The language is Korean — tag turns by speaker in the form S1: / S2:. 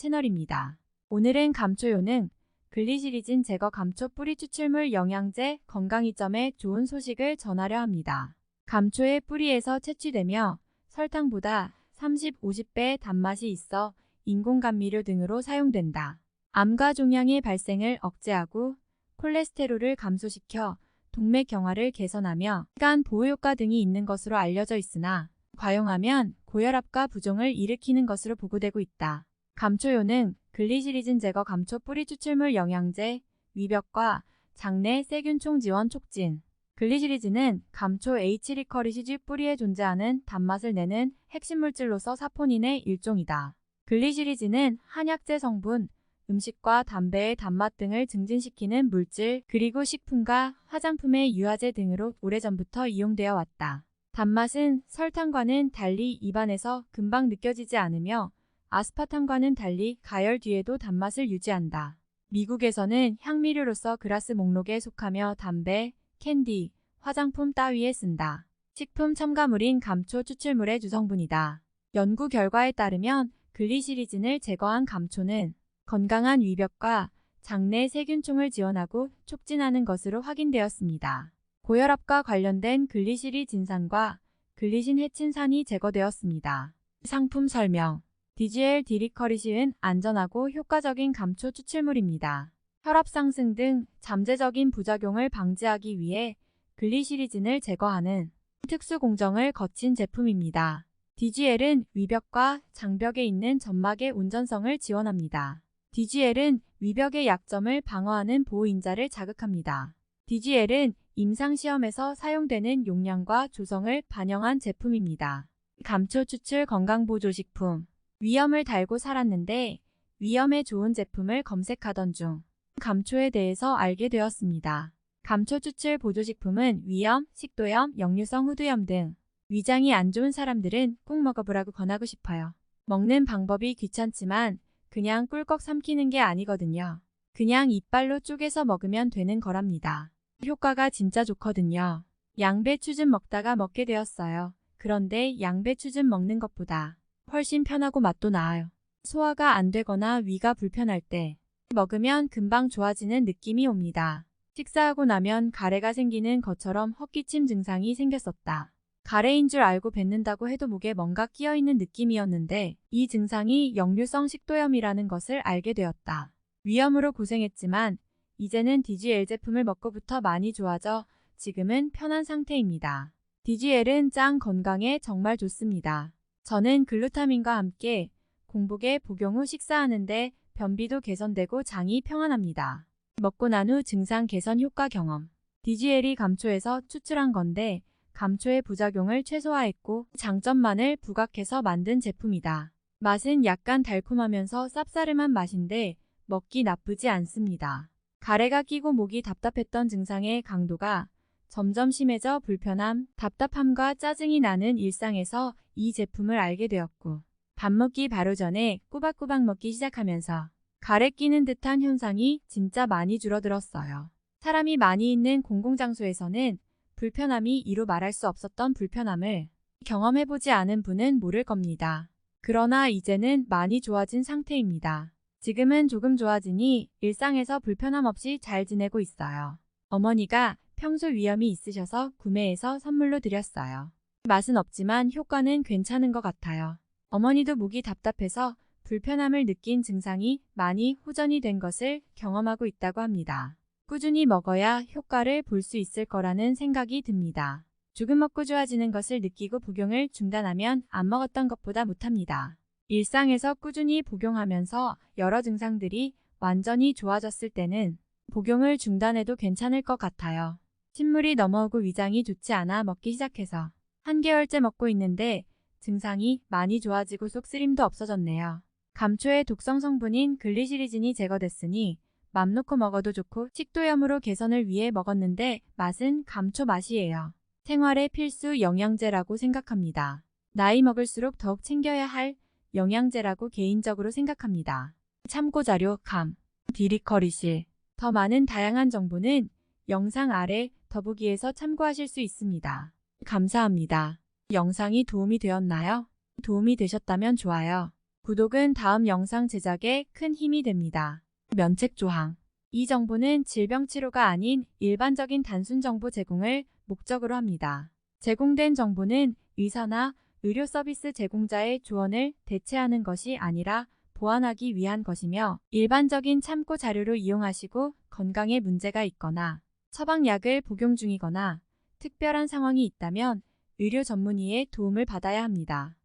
S1: 채널입니다. 오늘은 감초 효능, 글리시리진 제거 감초 뿌리 추출물 영양제 건강이점의 좋은 소식을 전하려 합니다. 감초의 뿌리에서 채취되며 설탕보다 30, 50배 단맛이 있어 인공감미료 등으로 사용된다. 암과 종양의 발생을 억제하고 콜레스테롤을 감소시켜 동맥 경화를 개선하며 간 보호 효과 등이 있는 것으로 알려져 있으나 과용하면 고혈압과 부종을 일으키는 것으로 보고되고 있다. 감초효는 글리시리진 제거 감초 뿌리 추출물 영양제, 위벽과 장내 세균총 지원 촉진. 글리시리진은 감초 H리커리시지 뿌리에 존재하는 단맛을 내는 핵심 물질로서 사포닌의 일종이다. 글리시리진은 한약재 성분, 음식과 담배의 단맛 등을 증진시키는 물질, 그리고 식품과 화장품의 유화제 등으로 오래전부터 이용되어 왔다. 단맛은 설탕과는 달리 입안에서 금방 느껴지지 않으며 아스파탐과는 달리 가열 뒤에도 단맛을 유지한다. 미국에서는 향미료로서 그라스 목록에 속하며 담배, 캔디, 화장품 따위에 쓴다. 식품 첨가물인 감초 추출물의 주성분이다. 연구 결과에 따르면 글리시리진을 제거한 감초는 건강한 위벽과 장내 세균총을 지원하고 촉진하는 것으로 확인되었습니다. 고혈압과 관련된 글리시리 진산과 글리신 해친산이 제거되었습니다. 상품 설명 DGL 디리커리시은 안전하고 효과적인 감초 추출물입니다. 혈압 상승 등 잠재적인 부작용을 방지하기 위해 글리시리진을 제거하는 특수 공정을 거친 제품입니다. DGL은 위벽과 장벽에 있는 점막의 온전성을 지원합니다. DGL은 위벽의 약점을 방어하는 보호인자를 자극합니다. DGL은 임상시험에서 사용되는 용량과 조성을 반영한 제품입니다. 감초 추출 건강보조식품 위염을 달고 살았는데 위염에 좋은 제품을 검색하던 중 감초에 대해서 알게 되었습니다. 감초 추출 보조식품은 위염, 식도염, 역류성 후두염 등 위장이 안 좋은 사람들은 꼭 먹어보라고 권하고 싶어요. 먹는 방법이 귀찮지만 그냥 꿀꺽 삼키는 게 아니거든요. 그냥 이빨로 쪼개서 먹으면 되는 거랍니다. 효과가 진짜 좋거든요. 양배추즙 먹다가 먹게 되었어요. 그런데 양배추즙 먹는 것보다 훨씬 편하고 맛도 나아요. 소화가 안 되거나 위가 불편할 때 먹으면 금방 좋아지는 느낌이 옵니다. 식사하고 나면 가래가 생기는 것처럼 헛기침 증상이 생겼었다. 가래인 줄 알고 뱉는다고 해도 목에 뭔가 끼어있는 느낌이었는데 이 증상이 역류성 식도염이라는 것을 알게 되었다. 위염으로 고생했지만 이제는 DGL 제품을 먹고부터 많이 좋아져 지금은 편한 상태입니다. DGL은 짱 건강에 정말 좋습니다. 저는 글루타민과 함께 공복에 복용 후 식사하는데 변비도 개선되고 장이 평안합니다. 먹고 난 후 증상 개선 효과 경험. DGL이 감초에서 추출한 건데 감초의 부작용을 최소화했고 장점만을 부각해서 만든 제품이다. 맛은 약간 달콤하면서 쌉싸름한 맛인데 먹기 나쁘지 않습니다. 가래가 끼고 목이 답답했던 증상의 강도가 점점 심해져 불편함, 답답함과 짜증이 나는 일상에서 이 제품을 알게 되었고 밥 먹기 바로 전에 꼬박꼬박 먹기 시작하면서 가래 끼는 듯한 현상이 진짜 많이 줄어들었어요. 사람이 많이 있는 공공장소에서는 불편함이 이루 말할 수 없었던 불편함을 경험해보지 않은 분은 모를 겁니다. 그러나 이제는 많이 좋아진 상태입니다. 지금은 조금 좋아지니 일상에서 불편함 없이 잘 지내고 있어요. 어머니가 평소 위염이 있으셔서 구매해서 선물로 드렸어요. 맛은 없지만 효과는 괜찮은 것 같아요. 어머니도 목이 답답해서 불편함을 느낀 증상이 많이 호전이 된 것을 경험하고 있다고 합니다. 꾸준히 먹어야 효과를 볼 수 있을 거라는 생각이 듭니다. 조금 먹고 좋아지는 것을 느끼고 복용을 중단하면 안 먹었던 것보다 못합니다. 일상에서 꾸준히 복용하면서 여러 증상들이 완전히 좋아졌을 때는 복용을 중단해도 괜찮을 것 같아요. 신물이 넘어오고 위장이 좋지 않아 먹기 시작해서 한 개월째 먹고 있는데 증상이 많이 좋아지고 속쓰림도 없어졌네요. 감초의 독성 성분인 글리시리진이 제거됐으니 맘 놓고 먹어도 좋고 식도염으로 개선을 위해 먹었는데 맛은 감초 맛이에요. 생활의 필수 영양제라고 생각합니다. 나이 먹을수록 더욱 챙겨야 할 영양제라고 개인적으로 생각합니다. 참고자료 감, 디리커리시 더 많은 다양한 정보는 영상 아래 더보기에서 참고하실 수 있습니다. 감사합니다. 영상이 도움이 되었나요? 도움이 되셨다면 좋아요. 구독은 다음 영상 제작에 큰 힘이 됩니다. 면책 조항. 이 정보는 질병 치료가 아닌 일반적인 단순 정보 제공을 목적으로 합니다. 제공된 정보는 의사나 의료 서비스 제공자의 조언을 대체하는 것이 아니라 보완하기 위한 것이며 일반적인 참고 자료로 이용하시고 건강에 문제가 있거나 처방약을 복용 중이거나 특별한 상황이 있다면 의료 전문의의 도움을 받아야 합니다.